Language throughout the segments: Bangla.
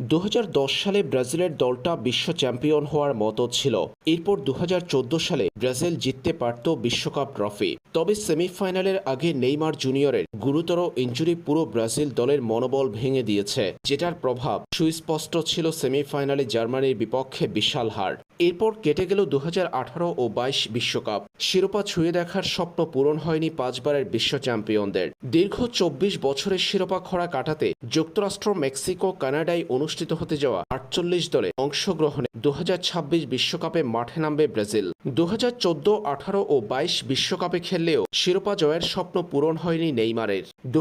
দু হাজার দশ সালে ব্রাজিলের দলটা বিশ্ব চ্যাম্পিয়ন হওয়ার মতো ছিল। এরপর দু হাজার চৌদ্দ সালে ব্রাজিল জিততে পারত বিশ্বকাপ ট্রফি। তবে সেমিফাইনালের আগে নেইমার জুনিয়রের গুরুতর ইঞ্জুরি পুরো ব্রাজিল দলের মনোবল ভেঙে দিয়েছে, যেটার প্রভাব সুস্পষ্ট ছিল সেমিফাইনালে জার্মানির বিপক্ষে বিশাল হার। এরপর কেটে গেল দু হাজার আঠারো ও বাইশ বিশ্বকাপ। শিরোপা ছুঁয়ে দেখার স্বপ্ন পূরণ হয়নি পাঁচবারের বিশ্ব চ্যাম্পিয়নদের। দীর্ঘ চব্বিশ বছরের শিরোপা খরা কাটাতে যুক্তরাষ্ট্র, মেক্সিকো, কানাডায় অনুষ্ঠিত হতে যাওয়া আটচল্লিশ দলে অংশগ্রহণে দু বিশ্বকাপে মাঠে নামবে ব্রাজিল। দু আঠারো ও বাইশ বিশ্বকাপে খেললেও শিরোপা জয়ের স্বপ্ন পূরণ হয়নি নেইমারের দু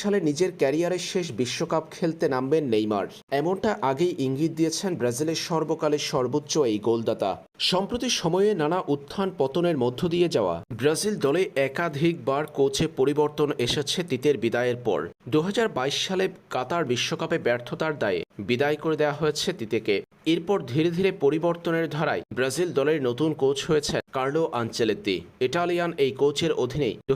সালে নিজের ক্যারিয়ারের শেষ বিশ্বকাপ খেলতে নামবেন নেইমার। এমনটা আগেই ইঙ্গিত দিয়েছেন ব্রাজিলের সর্বকালের সর্বোচ্চ এই গোলদাতা। সম্প্রতি সময়ে নানা উত্থান পতনের মধ্য দিয়ে যাওয়া ব্রাজিল দলে একাধিকবার কোচে পরিবর্তন এসেছে তিতের বিদায়ের পর। দুহাজার বাইশ সালে কাতার বিশ্বকাপে ব্যর্থতার দায়ে বিদায় করে দেওয়া হয়েছে তিতেকে। এরপর ধীরে ধীরে পরিবর্তনের ধারায় ব্রাজিল দলের নতুন কোচ হয়েছে কার্লো আঞ্চেলেত্তি ইটালিয়ান এই কোচের অধীনেই দু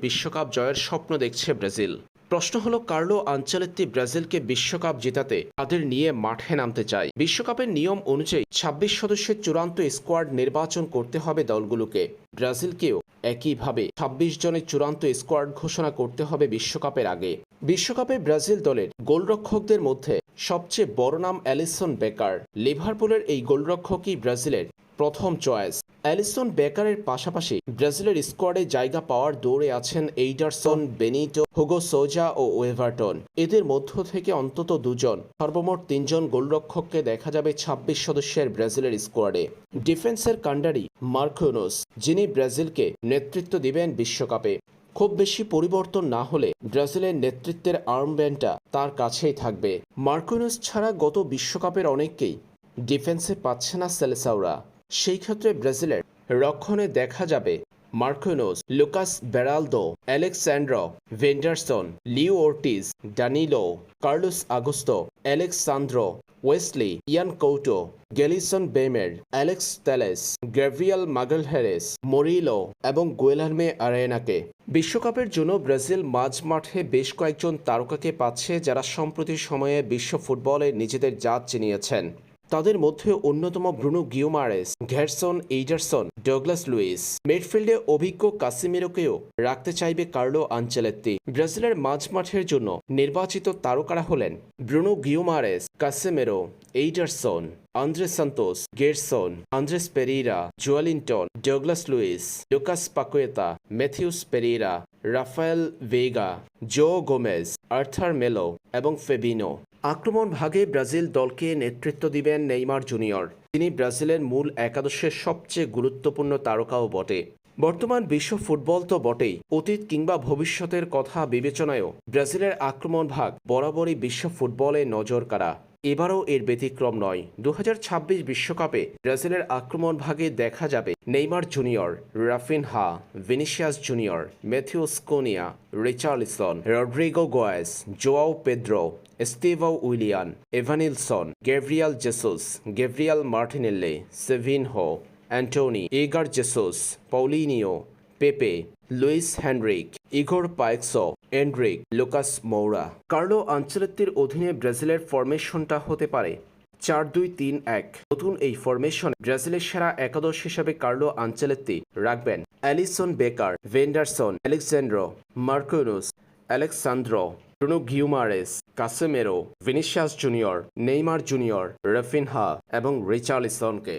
বিশ্বকাপ জয়ের স্বপ্ন দেখছে ব্রাজিল। প্রশ্ন হলো, কার্লো আঞ্চলেত্তি ব্রাজিলকে বিশ্বকাপ জেতাতে তাদের নিয়ে মাঠে নামতে চায়। বিশ্বকাপের নিয়ম অনুযায়ী ছাব্বিশ সদস্যের চূড়ান্ত স্কোয়াড নির্বাচন করতে হবে দলগুলোকে। ব্রাজিলকেও একইভাবে ছাব্বিশ জনের চূড়ান্ত স্কোয়াড ঘোষণা করতে হবে বিশ্বকাপের আগে। বিশ্বকাপে ব্রাজিল দলের গোলরক্ষকদের মধ্যে সবচেয়ে বড় নাম অ্যালিসন বেকার। লিভারপুলের এই গোলরক্ষকই ব্রাজিলের প্রথম চয়েস। অ্যালিসন বেকারের পাশাপাশি ব্রাজিলের স্কোয়াডে জায়গা পাওয়ার দৌড়ে আছেন এইডারসন, বেনিটো, হুগো সোজা ও ওয়েভারটন। এদের মধ্য থেকে অন্তত দুজন, সর্বমোট তিনজন গোলরক্ষককে দেখা যাবে ছাব্বিশ সদস্যের ব্রাজিলের স্কোয়াডে। ডিফেন্সের কাণ্ডারি মার্কোনোস, যিনি ব্রাজিলকে নেতৃত্ব দিবেন বিশ্বকাপে। খুব বেশি পরিবর্তন না হলে ব্রাজিলের নেতৃত্বের আর্মব্যান্ডটা তার কাছেই থাকবে। মার্কোনোস ছাড়া গত বিশ্বকাপের অনেককেই ডিফেন্সে পাচ্ছে না সেলেসাওরা। সেই ক্ষেত্রে ব্রাজিলের রক্ষণে দেখা যাবে Marquinhos, Lucas Beraldo Alexsandro Vanderson, Leo Ortiz Danilo, Carlos Augusto Alexsandro Wesley, Yan Couto, Gleison Bremer, Alex তেলেস গ্যাভরিয়াল মাগলহেরেস, মরিলো এবং গুয়েলার্মে আরেনাকে। বিশ্বকাপের জন্য ব্রাজিল মাঝ মাঠে বেশ কয়েকজন তারকাকে পাচ্ছে যারা সম্প্রতি সময়ে বিশ্ব ফুটবলে নিজেদের জাত চিনিয়েছেন। তাদের মধ্যে অন্যতম Bruno Guimaraes, Gerson Ederson Douglas Luiz. মিডফিল্ডে অভিজ্ঞ কাসিমিরোকেও রাখতে চাইবে কার্লো আঞ্চেলেত্তি। ব্রাজিলের মাঝ মাঠের জন্য নির্বাচিত তারকারা হলেন Bruno Guimaraes, Casemiro Ederson Andre Santos, Gerson, Andreas Pereira, Joelinton, Douglas Luiz, Lucas Paqueta, Matheus Pereira, Rafael Veiga Joao Gomes, Arthur Melo এবং ফেবিনো। আক্রমণ ভাগে ব্রাজিল দলকে নেতৃত্ব দিবেন নেইমার জুনিয়র। তিনি ব্রাজিলের মূল একাদশের সবচেয়ে গুরুত্বপূর্ণ তারকাও বটে। বর্তমান বিশ্ব ফুটবল তো বটেই। অতীত কিংবা ভবিষ্যতের কথা বিবেচনায়ও ব্রাজিলের আক্রমণ ভাগ বরাবরই বিশ্ব ফুটবলে নজর কাড়া। এবারও এর ব্যতিক্রম নয়। দু বিশ্বকাপে ব্রাজিলের আক্রমণ ভাগে দেখা যাবে Neymar Junior, Raphinha, Vinicius Junior, Matheus Cunha, Richarlison, Rodrygo Goes, Joao Pedro, Estevao Willian, Evanilson Gabriel Jesus Gabriel Martinelli, Savinho, Antony, এগার Jesus, Paulinho, Pepe, Luiz Henrique, Igor Paixao Endrick Lucas Moura. Carlo আঞ্চলিকটির অধীনে ব্রাজিলের ফরমেশনটা হতে পারে। চার, দুই, তিন, এক। নতুন এই ফরমেশনে ব্রাজিলের সেরা একাদশ হিসাবে কার্লো আঞ্চলেত্তি রাখবেন। Alisson Becker, Vanderson Alexsandro Marquinhos Alexsandro, Bruno Guimaraes, Casemiro, Vinicius Junior, Neymar Junior, Raphinha এবং রিচার্লিসনকে।